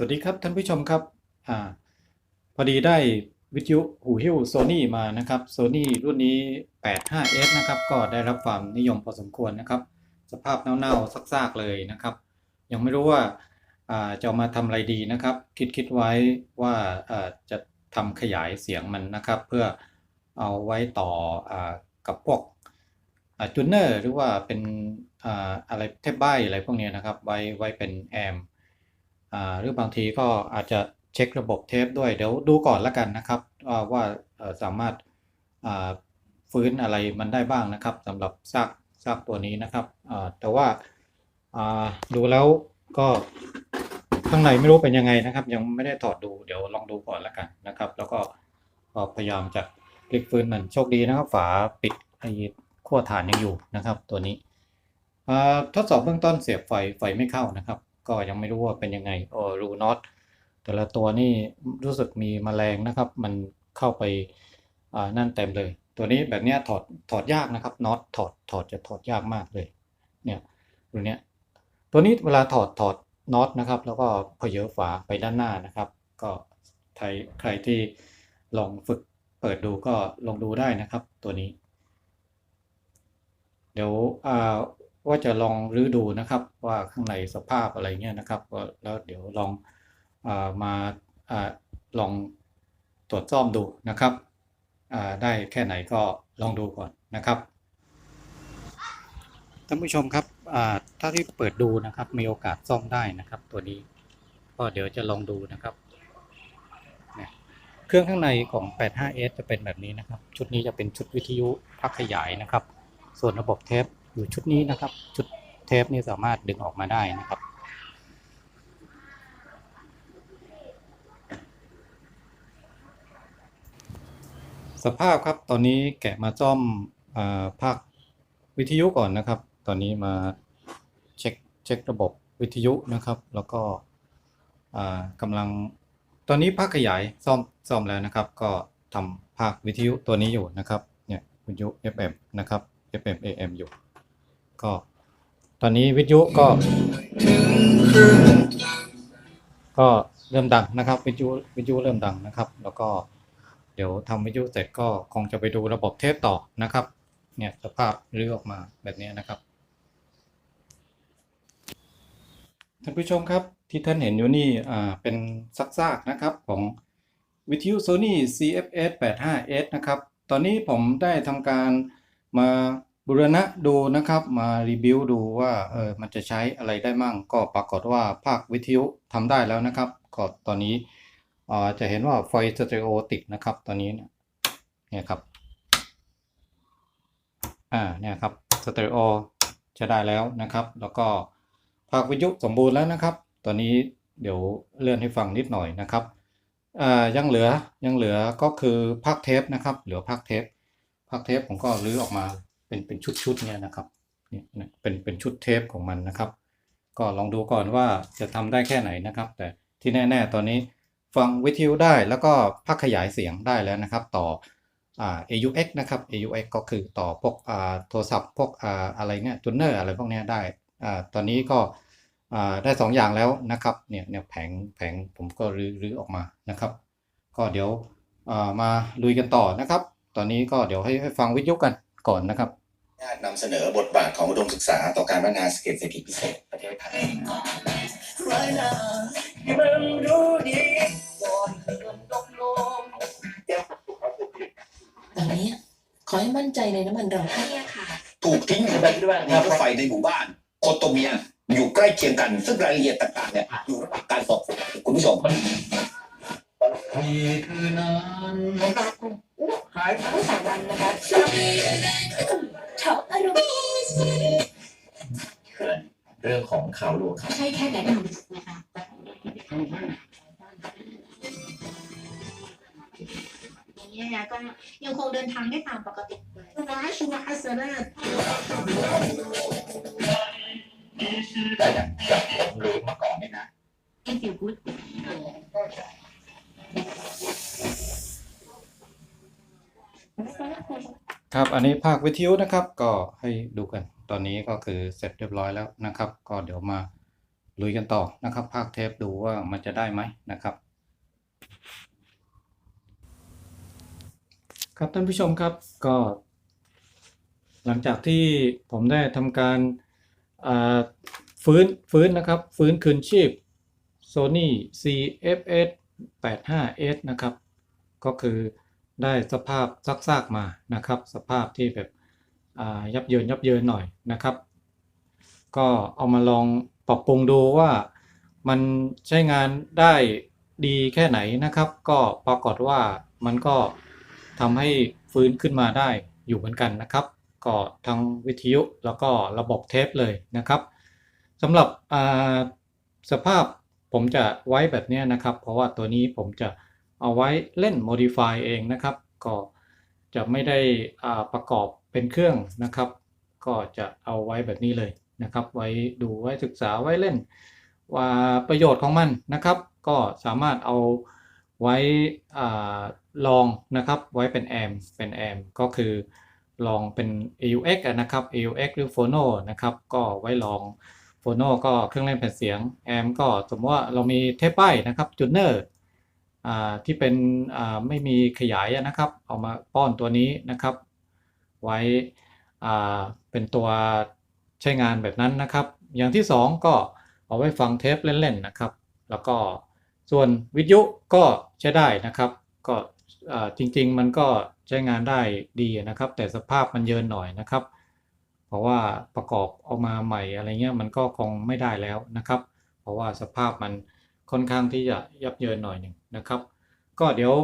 สวัสดีครับท่านผู้ชมครับอ่าพอดีได้วิทยุหูหิ้วโซนี่มานะครับโซนี่รุ่นนี้ 85S นะครับก็ได้รับความนิยมพอสมควรนะครับ สภาพเน่าๆซากๆเลยนะครับ ยังไม่รู้ว่าอ่าจะามาทำอะไรดีนะครับ คิดคิดไว้ว่าอ่าจะทำขยายเสียงมันนะครับ เพื่อเอาไว้ต่ออากับพวกจูเนอร์หรือว่าเป็นอ่าอะไรเทปใบอะไรพวกนี้นะครับ ไว้ไว้เป็นแอม หรือบางทีก็อาจจะเช็คระบบเทปด้วยเดี๋ยวดูก่อนละกันนะครับว่าวาสามารถฟื้นอะไรมันได้บ้างนะครับสำหรับซากซากตัวนี้นะครับแต่ว่าดูแล้วก็ข้างในไม่รู้เป็นยังไงนะครับ ยังไม่ได้ถอดดูเดี๋ยวลองดูก่อนละกันนะครับ แล้วก็พยายามจะพลิกฟื้นมันโชคดีนะครับ ฝาปิดไอ้ขั้วฐานยังอยู่นะครับ ตัวนี้ทดสอบเบื้องต้นเสียบไฟไฟไม่เข้านะครับ ก็ยังไม่รู้ว่าเป็นยังไงโอ้รูน็อตแต่ละตัวนี่รู้สึกมีแมลงนะครับ มันเข้าไปอ่านั่นเต็มเลย ตัวนี้แบบเนี้ยถอดถอดยากนะครับน็อตถอดถอดจะถอดยากมากเลยเนี่ยตัวเนี้ยตัวนี้เวลาถอดถอดน็อตนะครับ แล้วก็เพเยอฝาไปด้านหน้านะครับ ก็ใครใครที่ลองฝึกเปิดดูก็ลองดูได้นะครับ ตัวนี้ เดี๋ยว ว่าจะลองรื้อดูนะครับว่าข้างในสภาพอะไรเงี้ยนะครับก็แล้วเดี๋ยวลองอามาอาลองตรวจซ่อมดูนะครับได้แค่ไหนก็ลองดูก่อนนะครับท่านผู้ชมครับถ้าที่เปิดดูนะครับมีโอกาสซ่อมได้นะครับ ตัวนี้ก็เดี๋ยวจะลองดูนะครับเครื่องข้างในของ 85S จะเป็นแบบนี้นะครับ ชุดนี้จะเป็นชุดวิทยุพักขยายนะครับ ส่วนระบบเทป อยู่ชุดนี้นะครับ ชุดเทปนี่สามารถดึงออกมาได้นะครับสภาพครับตอนนี้แกะมาซ่อมอภาควิทยุก่อนนะครับ ตอนนี้มาเช็คเช็คระบบวิทยุนะครับ แล้วก็กำลังตอนนี้ภาคขยายซ่อมซ่อมแล้วนะครับ ก็ทำภาควิทยุตัวนี้อยู่นะครับเนี่ยวิทยุ FM นะครับ FM AM อยู่ ก็ ตอนนี้วิทยุก็ ก็เริ่มดังนะครับ วิทยุวิทยุเริ่มดังนะครับ แล้วก็เดี๋ยวทำวิทยุเสร็จก็คงจะไปดูระบบเทปต่อนะครับ เนี่ยสภาพเรื้อออกมาแบบนี้นะครับท่านผู้ชมครับที่ท่านเห็นอยู่นี่อ่าเป็นซักซากนะครับของวิทยุ Sony CFS 85S นะครับ ตอนนี้ผมได้ทำการมา บูรณะดูนะครับมารีวิวดูว่าเออมันจะใช้อะไรได้มั่ง ก็ปรากฏว่าภาควิทยุทำได้แล้วนะครับก็ตอนนี้อ่าจะเห็นว่าไฟสเตอริโอติดนะครับตอนนี้เนี่ยเนี่ยครับอ่าเนี่ยครับสเตอริโอจะได้แล้วนะครับ แล้วก็ภาควิทยุสมบูรณ์แล้วนะครับ ตอนนี้เดี๋ยวเลื่อนให้ฟังนิดหน่อยนะครับอ่ายังเหลือยังเหลือก็คือภาคเทปนะครับ เหลือภาคเทปภาคเทปผมก็รื้อออกมา เป็นเป็นชุดๆเนี่ยนะครับเนี่ยเป็นเป็นชุดเทปของมันนะครับ ก็ลองดูก่อนว่าจะทำได้แค่ไหนนะครับ แต่ที่แน่ ๆ ตอนนี้ฟังวิทยุได้แล้วก็ภาคขยายเสียงได้แล้วนะครับ ต่ออ่า AUX นะครับ AUX ก็คือต่อพวกอ่าโทรศัพท์พวกอ่าอะไรเงี้ยจูเนอร์อะไรพวกเนี้ยได้อ่าตอนนี้ก็อ่าได้สองอย่างแล้วนะครับเนี่ยเนี่ยแผงแผงผมก็รื้อรื้อออกมานะครับ ก็เดี๋ยวอ่ามาลุยกันต่อนะครับ ตอนนี้ก็เดี๋ยวให้ให้ฟังวิทยุกัน ก่อนนะครับญาตินำเสนอบทบาทของอุดมศึกษาต่อการพัฒนาเศรษฐกิจพิเศษประเทศไทยตอนนี้ขอให้มั่นใจในน้ำมันเราเนี่ยค่ะ ถูกทิ้งไปด้วยรถไฟในหมู่บ้านโคโตเมีย อยู่ใกล้เคียงกัน ซึ่งรายละเอียดต่างๆเนี่ยอยู่ระหว่างการสอบสวนคุณผู้ชมนี่คือนั้นายทั้งสามวันนะคะเฉาอารมณ์เรื่องของข่าวลวงครับใช่แค่แนะนำนะคะอย่างนี้นะก็ยังคงเดินทางได้ตามปกติเลยร้ายชัวฮัสนะแต่อย่างอย่างผมรู้มาก่อนเนี่ยนะเป็นฟิลกู๊ด ครับอันนี้ภาควิทยุนะครับก็ให้ดูกัน ตอนนี้ก็คือเสร็จเรียบร้อยแล้วนะครับ ก็เดี๋ยวมาลุยกันต่อนะครับ ภาคเทปดูว่ามันจะได้ไหมนะครับ ครับท่านผู้ชมครับก็ หลังจากที่ผมได้ทำการฟื้นฟื้นนะครับ ฟื้นคืนชีพ Sony CFS 85S นะครับ ก็คือ ได้สภาพซากๆมานะครับ สภาพที่แบบยับเยินยับเยินหน่อยนะครับ ก็เอามาลองปรับปรุงดูว่ามันใช้งานได้ดีแค่ไหนนะครับ ก็ปรากฏว่ามันก็ทำให้ฟื้นขึ้นมาได้อยู่เหมือนกันนะครับ ก็ทั้งวิทยุแล้วก็ระบบเทปเลยนะครับสำหรับสภาพผมจะไว้แบบนี้นะครับ เพราะว่าตัวนี้ผมจะ เอาไว้เล่น modify เองนะครับ ก็จะไม่ได้อ่าประกอบเป็นเครื่องนะครับ ก็จะเอาไว้แบบนี้เลยนะครับ ไว้ดูไว้ศึกษาไว้เล่น ว่าประโยชน์ของมันนะครับ ก็สามารถเอาไว้อลองนะครับ ไว้เป็นแอมเป็นแอมก็คือลองเป็น AUX นะครับ AUX หรือ Phono นะครับ ก็ไว้ลอง Phono ก็เครื่องเล่นแผ่นเสียงแอมก็สมมติว่าเรามีเทปป้ายนะครับจูเนอร์ ที่เป็นไม่มีขยายนะครับ เอามาป้อนตัวนี้นะครับ ไว้เป็นตัวใช้งานแบบนั้นนะครับ อย่างที่สองก็เอาไว้ฟังเทปเล่นๆนะครับ แล้วก็ส่วนวิทยุก็ใช้ได้นะครับ ก็จริงๆมันก็ใช้งานได้ดีนะครับ แต่สภาพมันเยินหน่อยนะครับ เพราะว่าประกอบออกมาใหม่อะไรเงี้ยมันก็คงไม่ได้แล้วนะครับ เพราะว่าสภาพมัน ค่อนข้างที่จะยับเยินหน่อยหนึ่งนะครับ ก็เดี๋ยว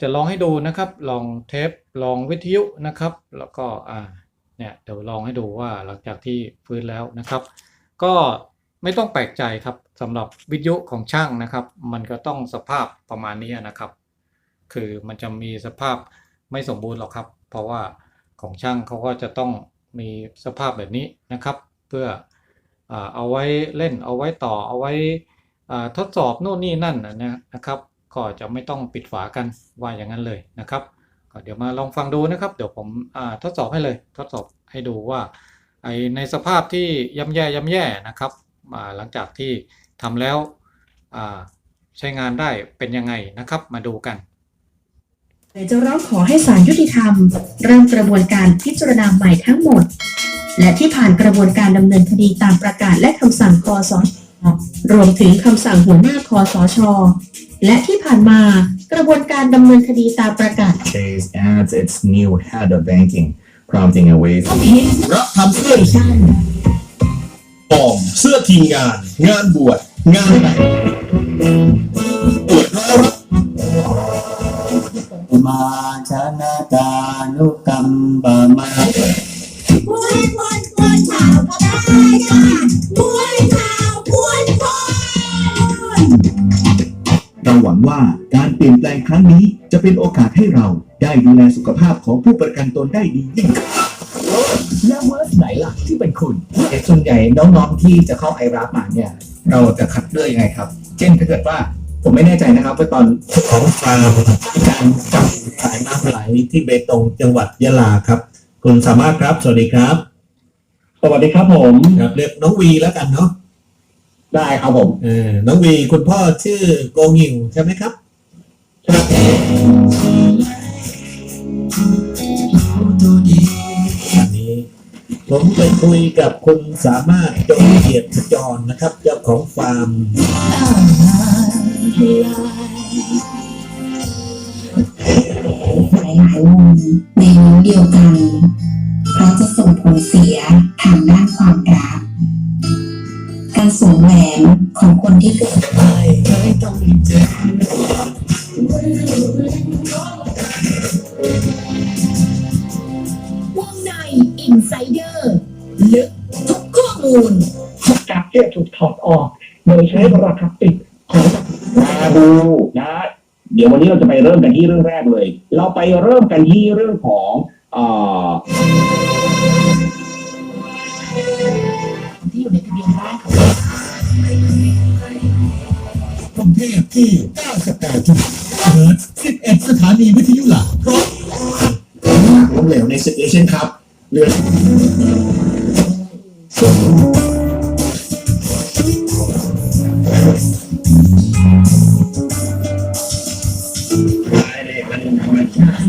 จะลองให้ดูนะครับ ลองเทปลองวิทยุนะครับ แล้วก็เนี่ยเดี๋ยวลองให้ดูว่าหลังจากที่ฟื้นแล้วนะครับ ก็ไม่ต้องแปลกใจครับสำหรับวิทยุของช่างนะครับ มันก็ต้องสภาพประมาณนี้นะครับ คือมันจะมีสภาพไม่สมบูรณ์หรอกครับ เพราะว่าของช่างเขาก็จะต้องมีสภาพแบบนี้นะครับ เพื่อเอาไว้เล่นเอาไว้ต่อเอาไว้ ทดสอบโน่นนี่นั่นนะนะครับ ก็จะไม่ต้องปิดฝากันว่าอย่างนั้นเลยนะครับก็เดี๋ยวมาลองฟังดูนะครับ เดี๋ยวผมทดสอบให้เลย ทดสอบให้ดูว่าไอในสภาพที่ย่ำแย่ย่ำแย่นะครับอ่าหลังจากที่ทำแล้วใช้งานได้เป็นยังไงนะครับ มาดูกันจะร้องขอให้ศาลยุติธรรม เริ่มกระบวนการพิจารณาใหม่ทั้งหมด และที่ผ่านกระบวนการดำเนินคดีตามประกาศและคำสั่งคอสช รวมถึงคำสั่งหัวหน้าคอสช และที่ผ่านมากระบวนการดำเนินคดีตามประกาศ Chase adds its new head of banking, prompting a wave ต้องเห็นรับทำเสื้อชั่นปลอมเสื้อทีมงาน งานบวชงานแต่งตรวจร้อยรับมาชนะตานุกรรมปะมาม้วนม้วนม้วนข่าวก็ได้ค่ะม้ วังว่า การเปลี่ยนแปลงครั้งนี้จะเป็นโอกาสให้เราได้ดูแลสุขภาพของผู้ประกันตนได้ดียิ่งขึ้นแล้วเวอร์สไหนล่ะที่เป็นคุณแต่ส่วนใหญ่น้องๆที่จะเข้าไอรามาเนี่ย เราจะคัดเลือกยังไงครับ เช่นถ้าเกิดว่าผมไม่แน่ใจนะครับว่าตอนของฟาร์มการจับสายน้ำไหลที่เบตงจังหวัดยะลาครับ คุณสามารถครับ สวัสดีครับ สวัสดีครับผมครับเรียกน้องวีแล้วกันเนาะ ได้ครับผมเออน้องวีคุณพ่อชื่อโกงิวใช่ไหมครับครับอันนี้ ผมไปคุยกับคุณสามารถจงเกียรติจรนะครับ เจ้าของฟาร์มหลายๆมุมในนิ้วเดียวกันเราจะส่ง สวมแหวนของคนที่เกิดวงในอินไซเดอร์ลึกทุกข้อมูลจากที่ถูกถอดออก โดยใช้ราคาปิดของมาดูนะ เดี๋ยววันนี้เราจะไปเริ่มกันที่เรื่องแรกเลย เราไปเริ่มกันที่เรื่องของเอ่อ ที่98จุดเฮิร์ต11 สถานีวิทยุหลักเพราะล้มเหลวในศึกเอเชียนคัพเหลือ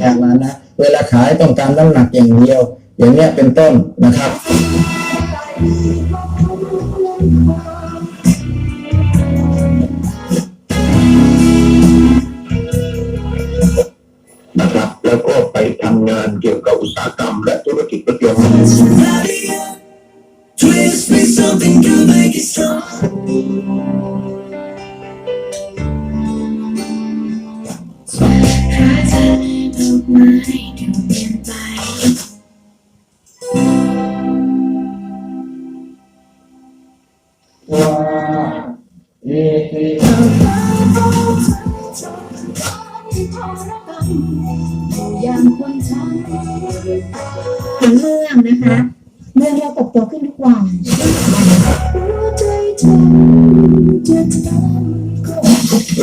อย่างนั้นนะ เวลาขายต้องการน้ำหนักอย่างเดียว อย่างเนี้ยเป็นต้นนะครับ เกี่ยวกับอุตสาหกรรมและธุรกิจรถยนต์ Twist me something to make it strong.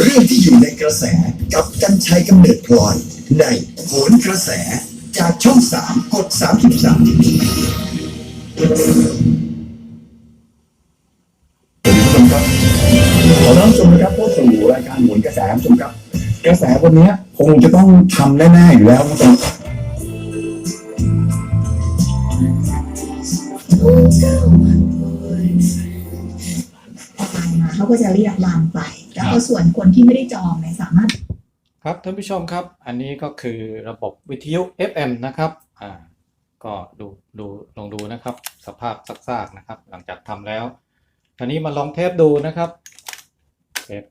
เรื่องที่อยู่ในกระแสกับกันชัยกำเนิดพลอย ในโหนกระแสจากช่อง3กด33ขอต้อนรับชมนะครับเข้าสู่รายการหมุนกระแสคุณผู้ชมครับ กระแสวันนี้คงจะต้องทำแน่ๆอยู่แล้วคุณผู้ชมมา เขาก็จะเรียกวางไป แล้วก็ส่วนคนที่ไม่ได้จองเนี่ยสามารถ ครับท่านผู้ชมครับ อันนี้ก็คือระบบวิทยุ FM นะครับอ่าก็ดูดูลองดูนะครับ สภาพซากๆนะครับ หลังจากทำแล้วทีนี้มาลองเทปดูนะครับเทป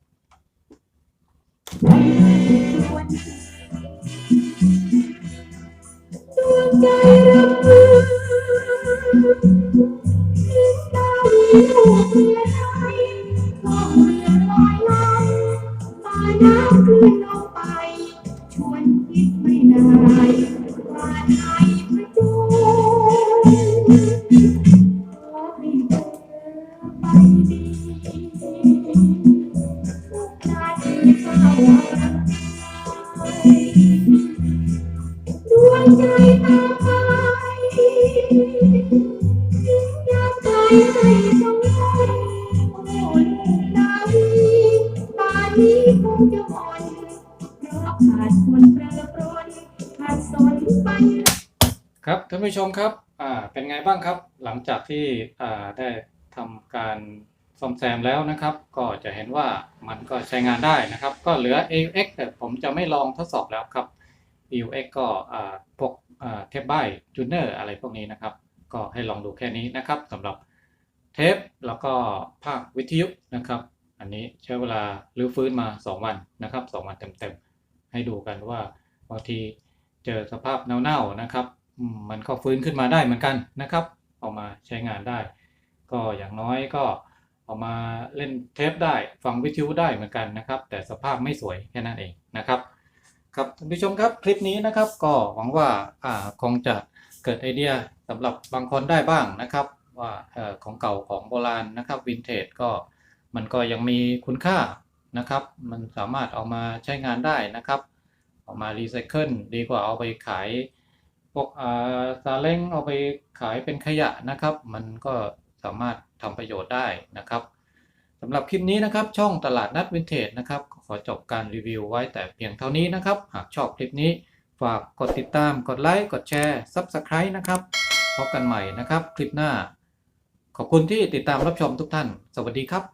ครับท่านผู้ชมครับ อ่า เป็นไงบ้างครับ หลังจากที่ อ่า ได้ทำการ ซ่อมแซมแล้วนะครับ ก็จะเห็นว่ามันก็ใช้งานได้นะครับ ก็เหลือ AUX แต่ผมจะไม่ลองทดสอบแล้วครับ AUX ก็พวกเทปใบจูเนอร์อะไรพวกนี้นะครับ ก็ให้ลองดูแค่นี้นะครับสำหรับเทปแล้วก็ภาควิทยุนะครับ อันนี้ใช้เวลารื้อฟื้นมา 2 วันนะครับ 2 วันเต็มๆ ให้ดูกันว่าบางทีเจอสภาพเน่าๆนะครับมมันก็ฟื้นขึ้นมาได้เหมือนกันนะครับ เอามาใช้งานได้ ก็อย่างน้อยก็ เอามาเล่นเทปได้ฟังวิทยุได้เหมือนกันนะครับ แต่สภาพไม่สวยแค่นั้นเองนะครับครับท่านผู้ชมครับคลิปนี้นะครับก็หวังว่าอ่าคงจะเกิดไอเดียสำหรับบางคนได้บ้างนะครับ ว่าเอ่อของเก่าของโบราณนะครับวินเทจก็มันก็ยังมีคุณค่านะครับ มันสามารถเอามาใช้งานได้นะครับ เอามารีไซเคิลดีกว่าเอาไปขายพวกอ่าซาเล้งเอาไปขายเป็นขยะนะครับ มันก็ สามารถทำประโยชน์ได้นะครับสำหรับคลิปนี้นะครับช่องตลาดนัดวินเทจนะครับขอจบการรีวิวไว้แต่เพียงเท่านี้นะครับ หากชอบคลิปนี้ฝากกดติดตามกดไลค์กดแชร์ Subscribe นะครับพบกันใหม่นะครับ คลิปหน้า ขอบคุณที่ติดตามรับชมทุกท่าน สวัสดีครับ